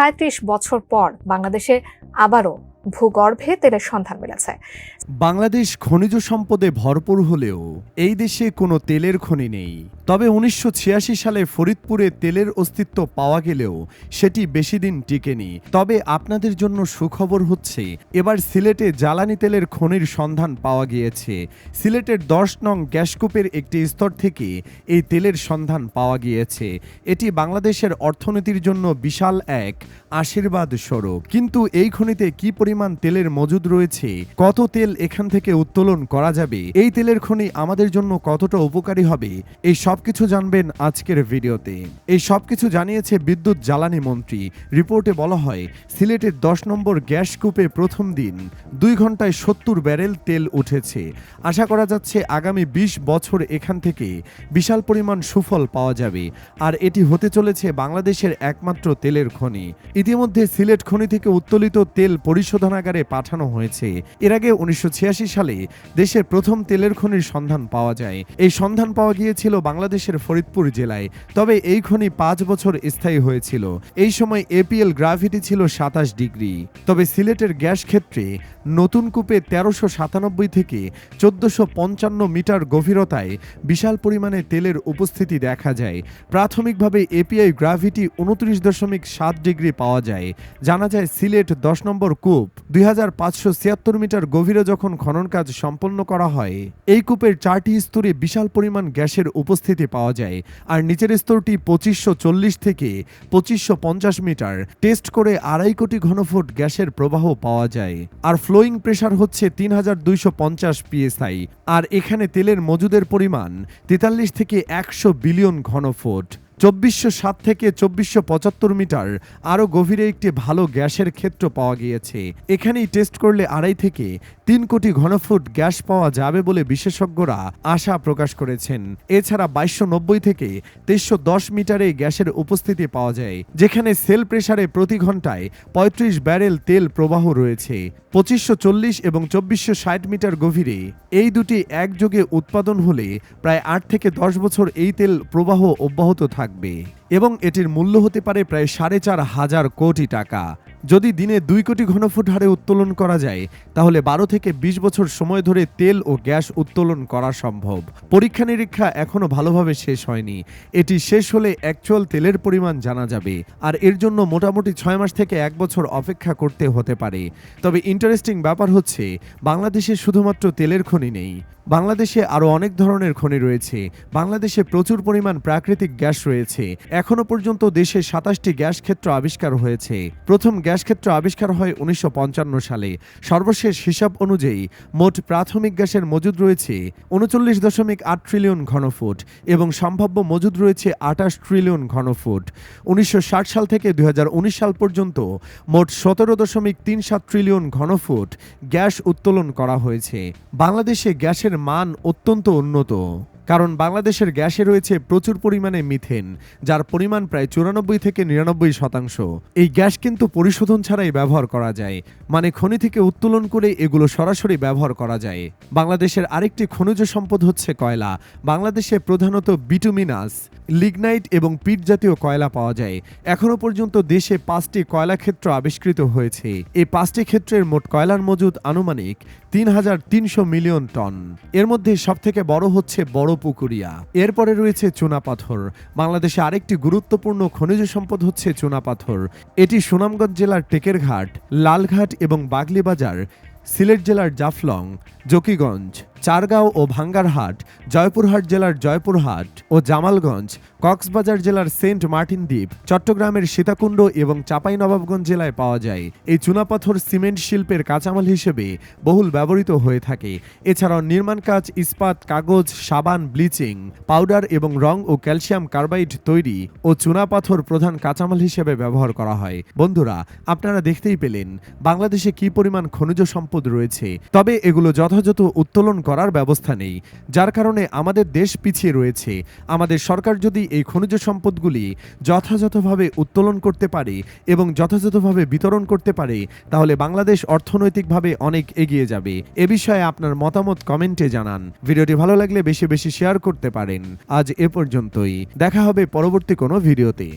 সাঁত্রিশ বছর পর বাংলাদেশে আবারও ভূগর্ভে তেলের সন্ধান মিলেছে। বাংলাদেশ খনিজ সম্পদে ভরপুর হলেও এই দেশে কোনো তেলের খনি নেই। তবে উনিশশো ছিয়াশি সালে ফরিদপুরে তেলের অস্তিত্ব পাওয়া গেলেও সেটি বেশি দিন টিকেনি। তবে আপনাদের জন্য সুখবর হচ্ছে, এবার সিলেটে জ্বালানি তেলের খনির সন্ধান পাওয়া গিয়েছে। সিলেটের দশ নং গ্যাসকূপের একটি স্তর থেকে এই তেলের সন্ধান পাওয়া গিয়েছে। এটি বাংলাদেশের অর্থনীতির জন্য বিশাল এক আশীর্বাদ স্বরূপ। কিন্তু এই খনিতে কি পরিমাণ তেলের মজুদ রয়েছে, কত তেল এখান থেকে উত্তোলন করা যাবে, এই তেলের খনি আমাদের জন্য কতটা উপকারী হবে, এই সবকিছু জানবেন আজকের ভিডিওতে। এই সবকিছু জানিয়েছে বিদ্যুৎ জ্বালানি মন্ত্রী। রিপোর্টে বলা হয়, সিলেটের দশ নম্বর গ্যাস কূপে প্রথম দিন দুই ঘন্টায় সত্তর ব্যারেল তেল উঠেছে। আশা করা যাচ্ছে আগামী ২০ বছর এখান থেকে বিশাল পরিমাণ সুফল পাওয়া যাবে। আর এটি হতে চলেছে বাংলাদেশের একমাত্র তেলের খনি। ইতিমধ্যে সিলেট খনি থেকে উত্তোলিত তেল পরিশোধনাগারে পাঠানো হয়েছে। এর আগে উনিশশো ছিয়াশি সালে দেশের প্রথম তেলের খনির সন্ধান পাওয়া যায়। এই সন্ধান পাওয়া গিয়েছিল বাংলাদেশের ফরিদপুর জেলায়। তবে এই খনি পাঁচ বছর স্থায়ী হয়েছিল। এই সময় এপিএল গ্রাভিটি ছিল সাতাশ ডিগ্রি। তবে সিলেটের গ্যাস ক্ষেত্রে নতুন কূপে তেরোশো সাতানব্বই থেকে চোদ্দশো পঞ্চান্ন মিটার গভীরতায় বিশাল পরিমাণে তেলের উপস্থিতি দেখা যায়। প্রাথমিকভাবে এপিআই গ্রাভিটি উনত্রিশ দশমিক সাত ডিগ্রি পাওয়া যায়। জানা যায়, সিলেট দশ নম্বর কূপ দুই হাজার পাঁচশো ছিয়াত্তর মিটার গভীরে যখন খনন কাজ সম্পন্ন করা হয়, এই কূপের চারটি স্তরে বিশাল পরিমাণ গ্যাসের উপস্থিতি পাওয়া যায়। আর নিচের স্তরটি পঁচিশশো চল্লিশ থেকে পঁচিশশো পঞ্চাশ মিটার। টেস্ট করে আড়াই কোটি ঘনফুট গ্যাসের প্রবাহ পাওয়া যায়। আর ফ্লোয়িং প্রেশার হচ্ছে তিন হাজার দুইশো পঞ্চাশ পিএসআই। আর এখানে তেলের মজুদের পরিমাণ তেতাল্লিশ থেকে একশো বিলিয়ন ঘনফুট। চব্বিশশো সাত থেকে চব্বিশশো পঁচাত্তর মিটার আরও গভীরে একটি ভালো গ্যাসের ক্ষেত্র পাওয়া গিয়েছে। এখানেই টেস্ট করলে আড়াই থেকে তিন কোটি ঘনফুট গ্যাস পাওয়া যাবে বলে বিশেষজ্ঞরা আশা প্রকাশ করেছেন। এছাড়া বাইশশো নব্বই থেকে তেইশশো দশ মিটারে গ্যাসের উপস্থিতি পাওয়া যায়, যেখানে সেল প্রেসারে প্রতি ঘন্টায় পঁয়ত্রিশ ব্যারেল তেল প্রবাহ রয়েছে। পঁচিশশো চল্লিশ এবং চব্বিশশো ষাট মিটার গভীরে এই দুটি একযোগে উৎপাদন হলে প্রায় আট থেকে দশ বছর এই তেল প্রবাহ অব্যাহত থাকবে। এবং এটির মূল্য হতে পারে প্রায় সাড়ে চার হাজার কোটি টাকা। যদি দিনে দুই কোটি ঘনফুট হারে উত্তোলন করা যায়, তাহলে বারো থেকে ২০ বছর সময় ধরে তেল ও গ্যাস উত্তোলন করা সম্ভব। পরীক্ষা নিরীক্ষা এখনও ভালোভাবে শেষ হয়নি। এটি শেষ হলে অ্যাকচুয়াল তেলের পরিমাণ জানা যাবে। আর এর জন্য মোটামুটি ছয় মাস থেকে এক বছর অপেক্ষা করতে হতে পারে। তবে ইন্টারেস্টিং ব্যাপার হচ্ছে, বাংলাদেশে শুধুমাত্র তেলের খনি নেই। বাংলাদেশে আরও অনেক ধরনের খনি রয়েছে। বাংলাদেশে প্রচুর পরিমাণ প্রাকৃতিক গ্যাস রয়েছে। এখনও পর্যন্ত দেশে সাতাশটি গ্যাস ক্ষেত্র আবিষ্কার হয়েছে। প্রথম গ্যাস ক্ষেত্র আবিষ্কার হয় উনিশশো পঞ্চান্ন সালে। সর্বশেষ হিসাব অনুযায়ী মোট প্রাথমিক গ্যাসের মজুদ রয়েছে উনচল্লিশ দশমিক আট ট্রিলিয়ন ঘনফুট এবং সম্ভাব্য মজুদ রয়েছে আটাশ ট্রিলিয়ন ঘনফুট। উনিশশো ষাট সাল থেকে দুই হাজার উনিশ সাল পর্যন্ত মোট সতেরো দশমিক তিন সাত ট্রিলিয়ন ঘনফুট গ্যাস উত্তোলন করা হয়েছে। বাংলাদেশে গ্যাসের মান অত্যন্ত উন্নত। কারণ বাংলাদেশের গ্যাসে রয়েছে প্রচুর পরিমাণে মিথেন, যার পরিমাণ প্রায় চুরানব্বই থেকে নিরানব্বই শতাংশ। এই গ্যাস কিন্তু পরিশোধন ছাড়াই ব্যবহার করা যায় মানে খনি থেকে উত্তোলন করে এগুলো সরাসরি ব্যবহার করা যায়। বাংলাদেশের আরেকটি খনিজ সম্পদ হচ্ছে কয়লা, বাংলাদেশে প্রধানত বিটুমিনাস, লিগনাইট এবং পিট জাতীয় কয়লা পাওয়া যায়। এখনও পর্যন্ত দেশে পাঁচটি কয়লা ক্ষেত্র আবিষ্কৃত হয়েছে। এই পাঁচটি ক্ষেত্রের মোট কয়লার মজুদ আনুমানিক তিন হাজার তিনশো মিলিয়ন টন। এর মধ্যে সবথেকে বড় হচ্ছে বড় পুকুরিয়া। এরপরে রয়েছে চুনাপাথর বাংলাদেশে আরেকটি গুরুত্বপূর্ণ খনিজ সম্পদ হচ্ছে চুনাপাথর এটি সুনামগঞ্জ জেলার টেকেরঘাট, লালঘাট এবং বাগলি বাজার সিলেট জেলার জাফলং, জকিগঞ্জ। চারগাঁও ও ভাঙ্গারহাট, জয়পুরহাট জেলার জয়পুরহাট ও জামালগঞ্জ, কক্সবাজার জেলার সেন্ট মার্টিন দ্বীপ, চট্টগ্রামের সীতাকুণ্ড এবং চাঁপাইনবাবগঞ্জ জেলায় পাওয়া যায়। এই চুনাপাথর সিমেন্ট শিল্পের কাঁচামাল হিসেবে বহুল ব্যবহৃত হয়ে থাকে। এছাড়াও নির্মাণ কাজ, ইস্পাত, কাগজ, সাবান, ব্লিচিং, পাউডার এবং রং ও ক্যালসিয়াম কার্বাইড তৈরি ও চুনাপাথর প্রধান কাঁচামাল হিসেবে ব্যবহার করা হয়। বন্ধুরা, আপনারা দেখতেই পেলেন বাংলাদেশে কি পরিমাণ খনিজ সম্পদ রয়েছে। তবে এগুলো যথাযথ উত্তোলন করার ব্যবস্থা নেই, যার কারণে আমাদের দেশ পিছিয়ে রয়েছে। আমাদের সরকার যদি এই খনিজ সম্পদগুলি যথাযথভাবে উত্তোলন করতে পারে এবং যথাযথভাবে বিতরণ করতে পারে, তাহলে বাংলাদেশ অর্থনৈতিকভাবে অনেক এগিয়ে যাবে। এ বিষয়ে আপনার মতামত কমেন্টে জানান। ভিডিওটি ভালো লাগলে বেশি বেশি শেয়ার করতে পারেন। আজ এ পর্যন্তই। দেখা হবে পরবর্তী কোনো ভিডিওতে।